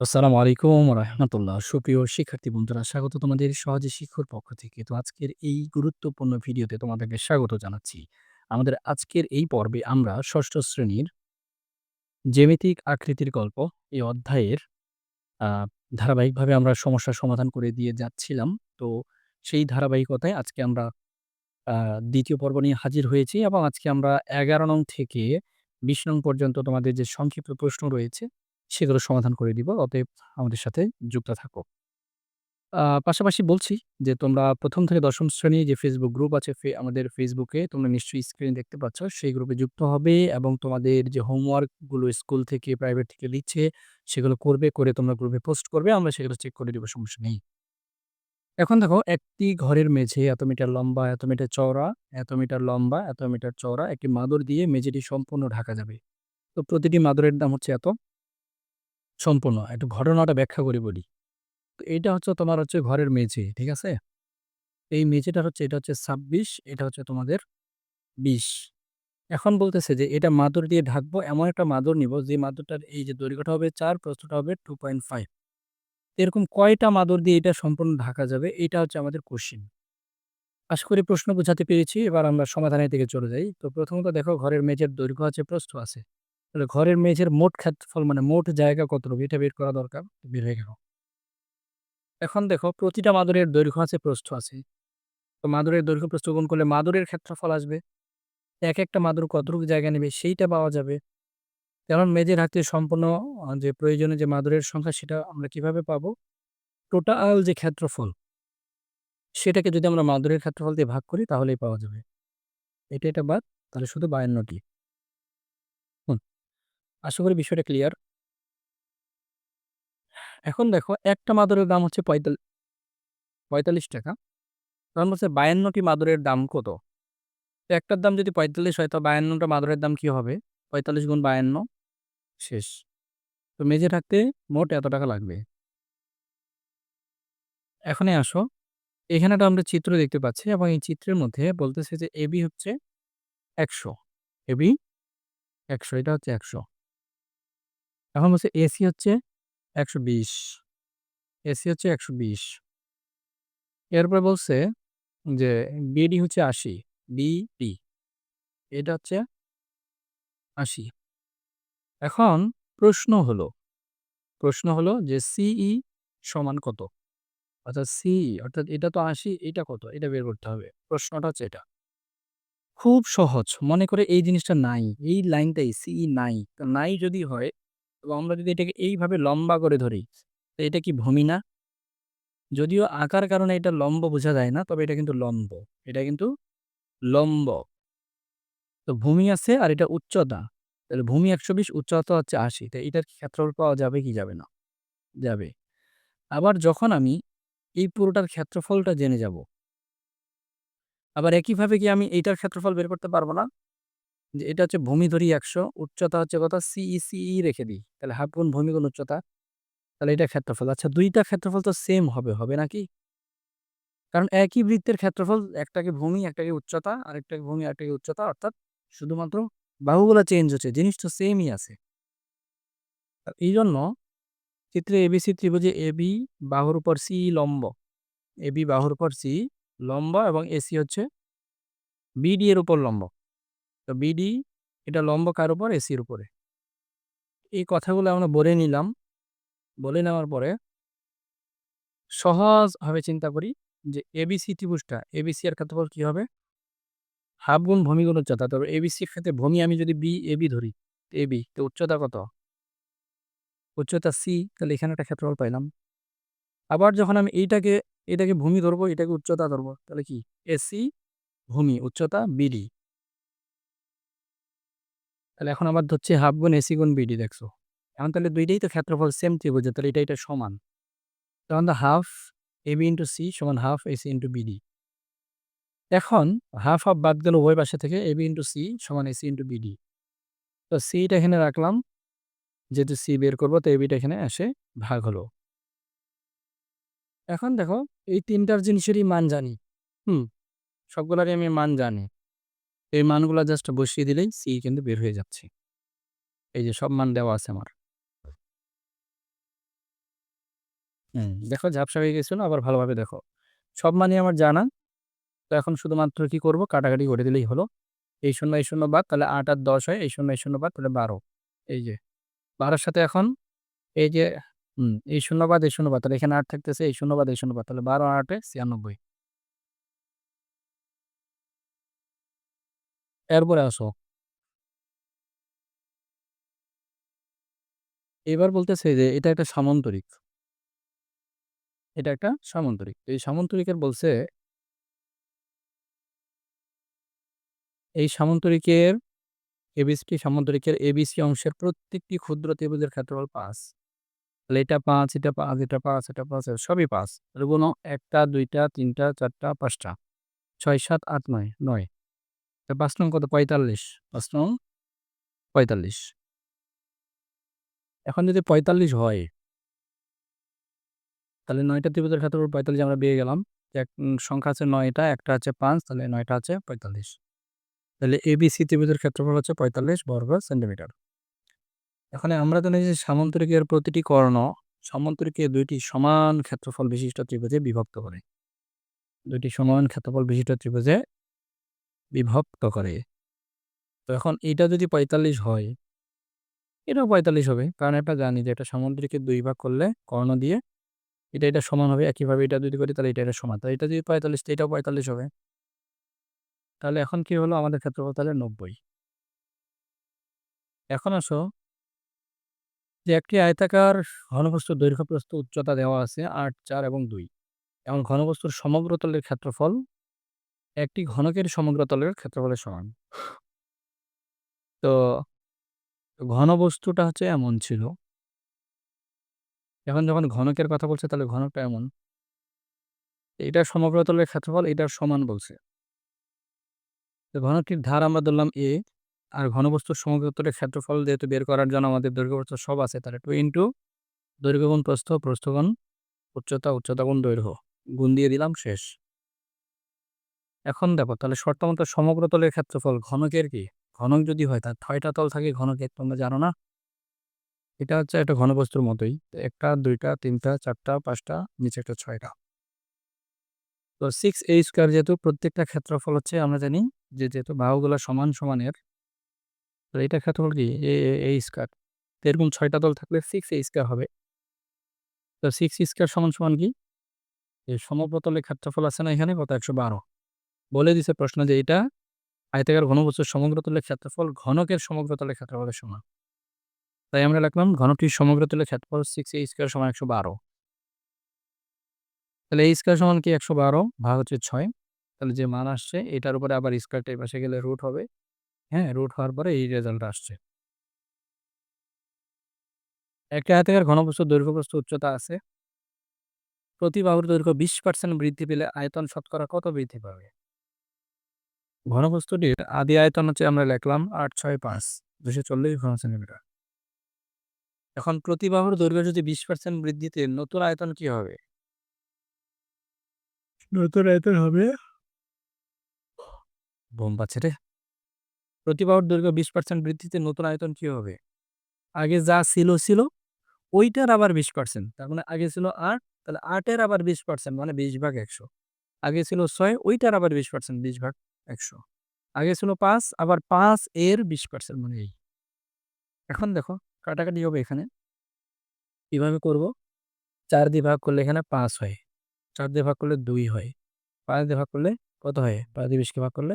আসসালামু আলাইকুম রাহমাতুল্লাহ। সুপ্রিয় শিক্ষার্থী বন্ধুরা, স্বাগত তোমাদের সহজে শিক্ষার পক্ষ থেকে। তো আজকের এই গুরুত্বপূর্ণ ভিডিওতে তোমাদেরকে স্বাগত জানাচ্ছি। আমাদের আজকের এই পর্বে আমরা ষষ্ঠ শ্রেণির জ্যামিতিক আকৃতির গল্প এই অধ্যায়ের ধারাবাহিকভাবে আমরা সমস্যার সমাধান করে দিয়ে যাচ্ছিলাম। তো সেই ধারাবাহিকতায় আজকে আমরা দ্বিতীয় পর্ব নিয়ে হাজির হয়েছি এবং আজকে আমরা ১১ নং থেকে ২০ নং পর্যন্ত তোমাদের যে সংক্ষিপ্ত প্রশ্ন রয়েছে, সেগুলো সমাধান করে দিব। অতএব আমাদের সাথে যুক্ত থাকো। পাশাপাশি বলছি যে তোমরা প্রথম থেকে ১০ম শ্রেণির যে ফেসবুক গ্রুপ আছে আমাদের Facebook-এ তোমরা নিশ্চয়ই স্ক্রিনে দেখতে পাচ্ছ। সেই গ্রুপে যুক্ত হবে এবং তোমাদের যে হোমওয়ার্কগুলো স্কুল থেকে, প্রাইভেট থেকে দিচ্ছে, সেগুলো করবে, করে তোমরা গ্রুপে পোস্ট করবে। আমরা সেগুলো চেক করে দিব, সমস্যা নেই। এখন দেখো একটি ঘরের মেঝে এত মিটার লম্বা, এত মিটার চওড়া, এত মিটার লম্বা, এত মিটার চওড়া একটি মাদুর দিয়ে মেঝেটি সম্পূর্ণ ঢাকা যাবে। তো প্রতিটি মাদুরের দাম হচ্ছে এত। সম্পূর্ণ। একটু ঘটনাটা ব্যাখ্যা করে বলি। তো এইটা হচ্ছে তোমার হচ্ছে ঘরের মেঝে, ঠিক আছে? এই মেঝেটা হচ্ছে এটা হচ্ছে ২৬, এটা হচ্ছে তোমাদের ২০। এখন বলতেছে যে এটা মাদুর দিয়ে ঢাকবো, এমন একটা মাদুর নিব যে মাদুরটার এই যে দৈর্ঘ্যটা হবে ৪, প্রস্থটা হবে 2.5 এরকম কয়টা মাদুর দিয়ে এটা সম্পূর্ণ ঢাকা যাবে? এটা হচ্ছে আমাদের কোশ্চেন। আশা করি প্রশ্ন বোঝাতে পেরেছি। এবার আমরা সমাধানের দিকে চলে যাই। তো প্রথমত দেখো ঘরের মেঝের দৈর্ঘ্য আছে, প্রস্থ আছে। তাহলে ঘরের মেঝের মোট ক্ষেত্রফল মানে মোট জায়গা কতটুকু এটা বের করা দরকার। বের হয়ে গেল। এখন দেখো প্রতিটা মাদুরের দৈর্ঘ্য আছে, প্রস্থ আছে। তো মাদুরের দৈর্ঘ্য প্রস্থ গুণ করলে মাদুরের ক্ষেত্রফল আসবে। এক একটা মাদুর কতটুকু জায়গা নেবে সেইটা পাওয়া যাবে। কারণ মেঝের হাতে সম্পূর্ণ যে প্রয়োজনে যে মাদুরের সংখ্যা সেটা আমরা কীভাবে পাবো? টোটাল যে ক্ষেত্রফল সেটাকে যদি আমরা মাদুরের ক্ষেত্রফল দিয়ে ভাগ করি তাহলেই পাওয়া যাবে। এটা, এটা বাদ তাহলে শুধু ৫২ টি। হুম, আশা করি বিষয়টা ক্লিয়ার। এখন দেখো একটা মাদুরের দাম হচ্ছে পঁয়তাল্লিশ পঁয়তাল্লিশ টাকা তখন বলছে ৫২ টি মাদুরের দাম কত? তো একটার দাম যদি ৪৫ হয় তো ৫২ টা মাদুরের দাম কি হবে? ৪৫ গুণ ৫২ শেষ। তো মেঝে থাকতে মোট এত টাকা লাগবে। এখনে আসো। এখানে একটা আমরা চিত্র দেখতে পাচ্ছি এবং এই চিত্রের মধ্যে বলতেছে যে এবি হচ্ছে ১০০, এবি ১০০ এটা হচ্ছে ১০০। এখন বলছে এসি হচ্ছে ১২০, এসি হচ্ছে ১২০। এরপরে বলছে যে বিডি হচ্ছে ৮০, বিডি এটা হচ্ছে ৮০। এখন প্রশ্ন হলো, প্রশ্ন হলো যে সিই সমান কত? অর্থাৎ সিই অর্থাৎ এটা তো ৮০ এটা কত? এটা বের করতে হবে। প্রশ্নটা হচ্ছে এটা। খুব সহজ। মনে করে এই জিনিসটা নাই। এই লাইনটাই সিই নাই। নাই যদি হয় এবং আমরা যদি এটাকে এইভাবে লম্বা করে ধরি, তো এটা কি ভূমি না? যদিও আঁকার কারণে এটা লম্ব বোঝা যায় না, তবে এটা কিন্তু লম্ব। এটা কিন্তু লম্ব। তো ভূমি আছে আর এটা উচ্চতা। তাহলে ভূমি ১২০ উচ্চতা হচ্ছে ৮০ তো এটার ক্ষেত্রফল পাওয়া যাবে কি যাবে না? যাবে। আবার যখন আমি এই পুরোটার ক্ষেত্রফলটা জেনে যাব আবার একইভাবে কি আমি এইটার ক্ষেত্রফল বের করতে পারব না? যে এটা হচ্ছে ভূমি ধরি ১০০ উচ্চতা হচ্ছে কত? সিই, সিই রেখে দিই। তাহলে হাফ গুণ ভূমি গুণ উচ্চতা। তাহলে এটা ক্ষেত্রফল। আচ্ছা দুইটা ক্ষেত্রফল তো সেম হবে, হবে নাকি? কারণ একই বৃত্তের ক্ষেত্রফল একটাকে ভূমি, একটাকে উচ্চতা, আরেকটাকে ভূমি, আরেকটাকে উচ্চতা অর্থাৎ শুধুমাত্র বাহুগুলা চেঞ্জ হচ্ছে। জিনিস তো সেমই আছে। এই জন্য চিত্রে এবিসি ত্রিভুজে এবি বাহুর উপর সি লম্ব। এবি বাহুর উপর সি লম্ব এবং এসি হচ্ছে বিডি এর উপর লম্ব। তো বিডি এটা লম্ব কার উপর? এসির উপরে। এই কথাগুলো আমরা বলে নিলাম। বলে নেওয়ার পরে সহজভাবে চিন্তা করি যে এবিসি ত্রিভুজটা এবিসি এর ক্ষেত্রফল কি হবে? হাফ গুণ ভূমি গুণ উচ্চতা। তবে এবিসির ক্ষেত্রে ভূমি আমি যদি বি এবি ধরি, এবি তো উচ্চতা কত? উচ্চতা সি তাহলে এখানে একটা ক্ষেত্রফল পাইলাম। আবার যখন আমি এইটাকে এটাকে ভূমি ধরবো, এটাকে উচ্চতা ধরবো তাহলে কি? এসি ভূমি উচ্চতা বিডি। তাহলে এখন আবার ধরছি হাফ গুণ এসি গুণ বিডি দেখছ। এখন তাহলে দুইটাই তো ক্ষেত্রফল সেম ত্রিভুজের তাহলে এটা, এটা সমান। তখন তো half A B into C সমান হাফ এসি ইন্টু বিডি। এখন হাফ, হাফ বাদ গেল উভয় পাশে থেকে এ বি ইন্টু সি সমান এসি ইন্টু বিডি। তো সিটা এখানে রাখলাম। যেহেতু সি বের করব তো এ এবিটা এখানে এসে ভাগ হলো। এখন দেখো এই তিনটার জিনিসেরই মান জানি। হুম, সবগুলারই আমি মান জানি। এই মানগুলা জাস্ট বসিয়ে দিলেই সি কিন্তু বের হয়ে যাচ্ছে। এই যে সব মান দেওয়া আছে আমার। হুম, দেখো ঝাপসা হয়ে গেছিল আবার ভালোভাবে দেখো। সব মানই আমার জানা। তো এখন শুধুমাত্র কি করব কাটাকাটি করে দিলেই হলো। এই শূন্য এই ০ বাদ তাহলে আট আর ১০ হয়। এই শূন্য এই ০ বাদ তাহলে ১২ এই যে বারোর সাথে এখন এই যে হুম, এই শূন্যবাদ এই শূন্যবাদ তাহলে এখানে আট থাকতেছে। এই শূন্যবাদ এই শূন্যবাদ তাহলে ১২ আর ৮ এ ৯৬ এরপরে আসো। এবার বলতেছে যে এটা একটা সামান্তরিক। এটা একটা সামান্তরিক। এই সামান্তরিকের বলছে এই সামান্তরিকের এবিসিটি সামান্তরিকের এবিসি অংশের প্রত্যেকটি ক্ষুদ্র ত্রিভুজের ক্ষেত্রফল ৫। তাহলে এটা পাঁচ এটা পাঁচ এটা পাঁচ এটা পাঁচ সবই পাঁচ তাহলে গুণ ১ টা, ২ টা, ৩ টা, ৪ টা, ৫ টা। ৬, ৭, ৮, ৯, ৯। তো ৫ নং কত? ৪৫। ৫ নং ৪৫। এখন যদি ৪৫ হয় তাহলে ৯ টা ত্রিভুজের ক্ষেত্রফল ৪৫ আমরা পেয়ে গেলাম। এক সংখ্যা আছে নয়টা একটা আছে পাঁচ তাহলে নয়টা আছে ৪৫। তাহলে এবিসি ত্রিভুজের ক্ষেত্রফল হচ্ছে ৪৫ বর্গ সেন্টিমিটার। এখানে আমরা জানি যে সামান্তরিকের প্রতিটি কর্ণ সামান্তরিকে দুইটি সমান ক্ষেত্রফল বিশিষ্ট ত্রিভুজে বিভক্ত করে। দুইটি সমান ক্ষেত্রফল বিশিষ্ট ত্রিভুজে বিভক্ত করে। তো এখন এইটা যদি ৪৫ হয়, এটাও ৪৫ হবে। কারণ এটা জানি যে এটা সামান্তরিকে ২ ভাগ করলে কর্ণ দিয়ে এটা, এটা সমান হবে। একইভাবে এটা যদি করি তাহলে এটা, এটা সমান। তাহলে এটা যদি ৪৫ তো এটাও ৪৫ হবে। তাহলে এখন কি হলো আমাদের ক্ষেত্রফল তাহলে ৯০। এখন আসো যে একটি আয়তাকার ঘনবস্তুর দৈর্ঘ্য প্রস্থ উচ্চতা দেওয়া আছে ৮, ৪ এবং দুই এবং ঘনবস্তুর সমগ্র তলের ক্ষেত্রফল একটি ঘনকের সমগ্র তলের ক্ষেত্রফলের সমান। তো ঘনবস্তুটা হচ্ছে এমন ছিল। এখন যখন ঘনকের কথা বলছে তাহলে ঘনকটা এমন। এটা সমগ্র তলের ক্ষেত্রফল এটার সমান বলছে। তো ঘনকটির ধার আমরা ধরলাম এ আর ঘনবস্তুর সমগ্র তলের ক্ষেত্রফল যেহেতু বের করার জন্য আমাদের দৈর্ঘ্য সব আছে তাহলে 2 ইনটু দৈর্ঘ্য গুণ প্রস্থ, প্রস্থ গুণ উচ্চতা, উচ্চতা গুণ দৈর্ঘ্য। গুণ দিয়ে দিলাম শেষ। এখন দেখো তাহলে শর্তমত সমগ্র তলের ক্ষেত্রফল ঘনকের কি? ঘনক যদি হয় তার ৬ টা তল থাকে ঘনকের তোমরা জানো না? এটা হচ্ছে একটা ঘনবস্তুর মতোই। ১ টা, ২ টা, ৩ টা, ৪ টা, ৫ টা, নিচে একটা ৬ টা। তো 6a স্কয়ার যেহেতু প্রত্যেকটা ক্ষেত্রফল হচ্ছে আমরা জানি যে যেহেতু বাহুগুলা সমান সমানের তো এটার ক্ষেত্রফল কি? a square. তো এরকম ৬ টা তল থাকলে 6a স্কয়ার হবে। তো 6 স্কয়ার সমান, সমান কি? এই সমপ্রতলের ক্ষেত্রফল আছে না এখানে কত? ১১২। বলে দিছে প্রশ্ন যে, এটা আয়তাকার ঘনবস্তুর সমগ্র তলের ক্ষেত্রফল ঘনকের সমগ্র তলের ক্ষেত্রফলের সমান। তাই আমরা লিখলাম ঘনকটির সমগ্র তলের ক্ষেত্রফল 6a স্কয়ার সমান ১১২। তাহলে এই স্কয়ার সমান কি ১১২ ভাগ হচ্ছে ছয় তাহলে যে মান আসছে, এটার উপরে আবার স্কয়ারটা পাশে গেলে রুট হবে। হ্যাঁ? রুট হওয়ার পরে এই রেজাল্ট আসছে। একটা আয়তাকার ঘনবস্তুর প্রস্থ উচ্চতা আছে। প্রতি বাহুর দৈর্ঘ্য ২০% বৃদ্ধি পেলে আয়তন শতকরা কত বৃদ্ধি পাবে? ঘনবস্তুটির আদি আয়তন হচ্ছে আমরা লিখলাম ৮, ৬, ৫ ২৪০ ঘন সেন্টিমিটার। এখন প্রতি বাহুর দৈর্ঘ্য যদি ২০% বৃদ্ধিতে নতুন আয়তন কি হবে? নতুন আয়তন হবে ঘুম পাচ্ছে রে। প্রতি বাহুর দৈর্ঘ্য ২০% বৃদ্ধিতে নতুন আয়তন কি হবে? আগে যা ছিল, ছিল ওইটার আবার ২০% তার মানে আগে ছিল আট তাহলে আটের আবার ২০% মানে ২০ ভাগ ১০০ আগে ছিল ছয় ওইটার আবার ২০% ২০ ভাগ ১০০ আগে ছিল পাঁচ, আবার পাঁচ এর ২০% মানে এই। এখন দেখো, কাটাকাটি হবে এখানে। কীভাবে করব? চার দিয়ে ভাগ করলে এখানে পাঁচ হয়। চার দিয়ে ভাগ করলে দুই হয়। পাঁচ দিয়ে ভাগ করলে কত হয়? পাঁচ দিয়ে বিশকে ভাগ করলে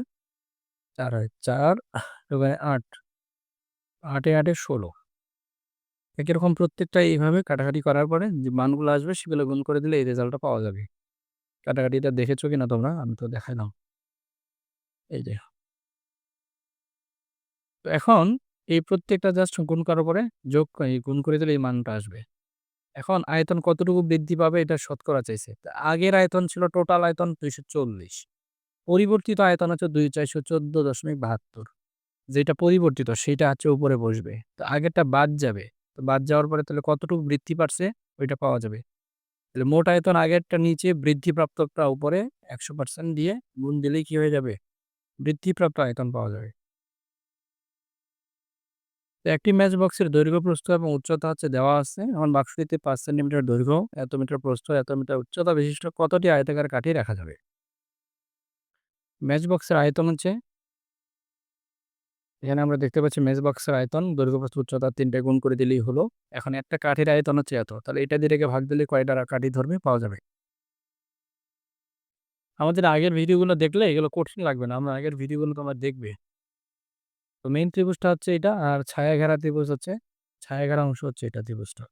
চার হয়। চার ওখানে ৮ ৮ আটে ৮ এ ১৬ একই রকম প্রত্যেকটা এইভাবে কাটাকাটি করার পরে যে মানগুলো আসবে সেগুলো গুণ করে দিলে এই রেজাল্টটা পাওয়া যাবে। কাটাকাটিটা দেখেছ কিনা তোমরা? আমি তো দেখাইলাম। এই যে। তো এখন এই প্রত্যেকটা জাস্ট গুণ করার পরে যোগ গুণ করে দিলে এই মানটা আসবে। এখন আয়তন কতটুকু বৃদ্ধি পাবে এটা শতকরা চাইছে। আগের আয়তন ছিল টোটাল আয়তন ২৪০ পরিবর্তিত আয়তন হচ্ছে ২ ৪১৪.৭২ যেটা পরিবর্তিত সেটা হচ্ছে উপরে বসবে। তো আগেরটা বাদ যাবে। তো বাদ যাওয়ার পরে তাহলে কতটুকু বৃদ্ধি পারছে ওইটা পাওয়া যাবে। তাহলে মোট আয়তন আগেরটা নিচে বৃদ্ধিপ্রাপ্তটা উপরে ১০০% দিয়ে গুণ দিলেই কি হয়ে যাবে? বৃদ্ধিপ্রাপ্ত আয়তন পাওয়া যাবে। তো একটি ম্যাচ বক্সের দৈর্ঘ্য প্রস্থ এবং উচ্চতা হচ্ছে দেওয়া আছে। এখন বাক্সটিতে পাঁচ সেন্টিমিটার দৈর্ঘ্য, এত মিটার প্রস্থ, এত মিটার উচ্চতা বিশিষ্ট কতটি আয়তাকার কাঠি রাখা যাবে? ম্যাচ বক্সের আয়তন হচ্ছে এখানে আমরা দেখতে পাচ্ছি ম্যাচ বক্সের আয়তন, দৈর্ঘ্য প্রস্থ, উচ্চতা তিনটে গুণ করে দিলেই হলো। এখন একটা কাঠির আয়তন হচ্ছে এত, তাহলে এটা দিয়ে ভাগ দিলে কয়টা কাঠি ধরবে পাওয়া যাবে? আমাদের আগের ভিডিওগুলো দেখলে এগুলো কঠিন লাগবে না। আমরা আগের ভিডিওগুলো তোমার দেখবে। তো মেইন ত্রিভুজটা হচ্ছে এটা আর ছায়া ঘেরা ত্রিভুজ হচ্ছে, ছায়া ঘেরা অংশ হচ্ছে এটা ত্রিভুজটা।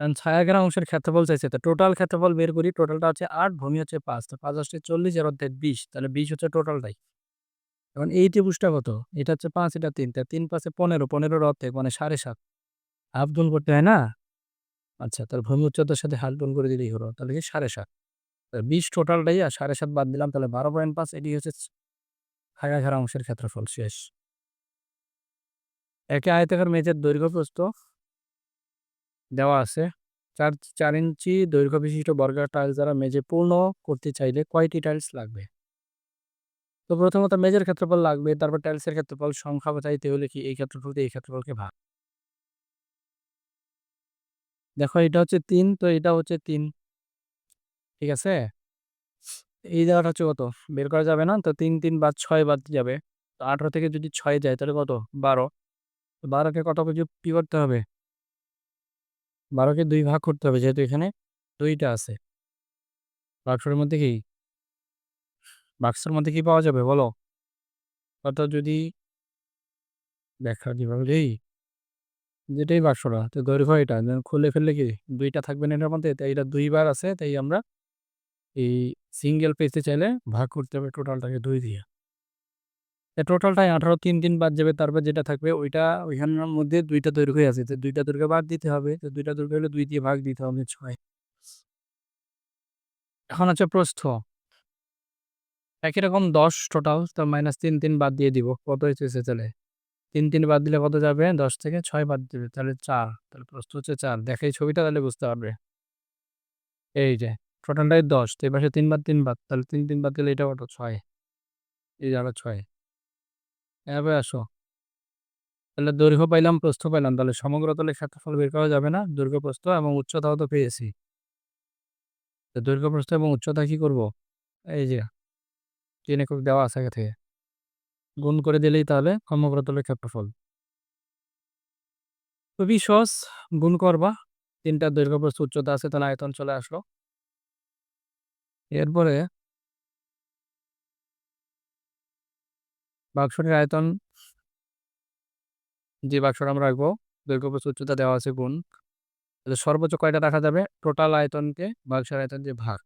কারণ ছায়া ঘেরা অংশের ক্ষেত্রফল চাইছে, তো টোটাল ক্ষেত্রফল বের করি টোটালটা হচ্ছে আট ভূমি হচ্ছে পাঁচ, তো পাঁচ আসছে চল্লিশ আর অর্ধেক বিশ, তাহলে বিশ হচ্ছে টোটালটাই এখন এই ত্রিভুজটা কত? এটা হচ্ছে পাঁচ, এটা তিন, তা তিন পাঁচে পনেরো, পনেরোর অর্ধেক মানে সাড়ে সাত। হাফ করতে হয় না? আচ্ছা তাহলে ভূমি উচ্চতার সাথে হাফ গুণ করে দিলেই হলো, তাহলে কি সাড়ে সাত? বিশ টোটালটাই আর সাড়ে সাত বাদ দিলাম, তাহলে বারো পয়েন্ট পাঁচ, এটি হচ্ছে ছায়া ঘেরা অংশের ক্ষেত্রফল, শেষ। একে আয়তাকার মেঝের দৈর্ঘ্য প্রস্থ দেওয়া আছে। চার চার ইঞ্চি দৈর্ঘ্য বিশিষ্ট বর্গার টাইলস দ্বারা মেঝে পূর্ণ করতে চাইলে কয়টি টাইলস লাগবে? তো প্রথমত মেজের ক্ষেত্রফল লাগবে, তারপর টাইলসের ক্ষেত্রফল, সংখ্যা চাইতে হলে কি এই ক্ষেত্রফলকে এই ক্ষেত্রফলকে ভাগ। দেখো এটা হচ্ছে তিন, তো এটা হচ্ছে তিন। ঠিক আছে? এই জায়গাটা হচ্ছে কত? বের করা যাবে না? তো তিন তিন বাদ ছয় বাদ যাবে। তো আঠারো থেকে যদি ছয় যায়, তাহলে কত? বারো। বারোকে কত কি করতে হবে? বারোকে দুই ভাগ করতে হবে, যেহেতু এখানে দুইটা আছে। বাক্সের মধ্যে কি? বাক্সের মধ্যে কি পাওয়া যাবে? বলো। অর্থাৎ যদি দেখা কীভাবে এই যেটাই বাক্সটা তো দৈর্ঘ্য এটা। খুলে ফেললে কি? দুইটা থাকবে না এটার মধ্যে তাই এটা দুইবার আছে, তাই আমরা এই সিঙ্গেল পেজে চাইলে ভাগ করতে হবে টোটালটাকে দুই দিয়ে। টোটালটাই আঠারো তিন দিন বাদ যাবে, তারপর যেটা থাকবে ওইটা ওইখানের মধ্যে দুইটা দৈর্ঘ্য আছে। তো দুইটা দৈর্ঘ্য বাদ দিতে হবে, তো দুইটা দৈর্ঘ্য হলে দুই দিয়ে ভাগ দিতে হবে ছয়। এখন আছে প্রস্থ। একই রকম দশ টোটাল তো মাইনাস তিন তিন বাদ দিয়ে দিব। কত হয়েছে তাহলে? তিন তিন বাদ দিলে কত যাবে? দশ থেকে ছয় বাদ দিবে তাহলে চার। তাহলে প্রস্থ হচ্ছে চার। দেখে ছবিটা তাহলে বুঝতে পারবে। এই যে টোটালটাই দশ, তো এবার তিন বাদ তিন বাদ তাহলে তিন তিন বাদ দিলে এটা কত ছয়, এই যাবে ছয়। এভাবে আসো। তাহলে দৈর্ঘ্য পাইলাম, প্রস্থ পাইলাম, তাহলে সমগ্র তলে ক্ষেত্রফল বের করা যাবে না, দৈর্ঘ্য, প্রস্থ এবং উচ্চতাও তো পেয়েছি। তো দৈর্ঘ্য, প্রস্থ এবং উচ্চতা কি করব? এই যে, তিন একক দেওয়া আছে আগে থেকে। গুণ করে দিলেই তাহলে সমগ্র তলের ক্ষেত্রফল। খুবই সহজ, গুণ করবা। তিনটা দৈর্ঘ্য, প্রস্থ, উচ্চতা আছে, তাহলে আয়তন চলে আসলো। এরপরে বাক্সটির আয়তন যে বাক্সটা আমরা রাখব, দৈর্ঘ্য উচ্চতা দেওয়া আছে গুণ। তাহলে সর্বোচ্চ কয়টা রাখা যাবে? টোটাল আয়তনকে বাক্সের আয়তন যে ভাগ।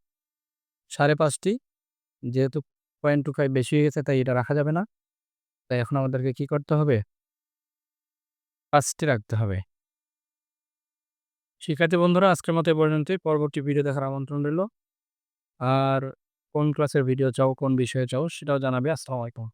সাড়ে পাঁচটি, যেহেতু পয়েন্ট টু ফাইভ বেশি হয়ে গেছে তাই এটা রাখা যাবে না। তাই এখন আমাদেরকে কি করতে হবে? পাঁচটি রাখতে হবে। শিক্ষার্থী বন্ধুরা, আজকের মতো এ পর্যন্তই। পরবর্তী ভিডিও দেখার আমন্ত্রণ রইল। আর কোন ক্লাসের ভিডিও চাও কোন বিষয়ে চাও সেটাও জানাবে। আসসালামু আলাইকুম।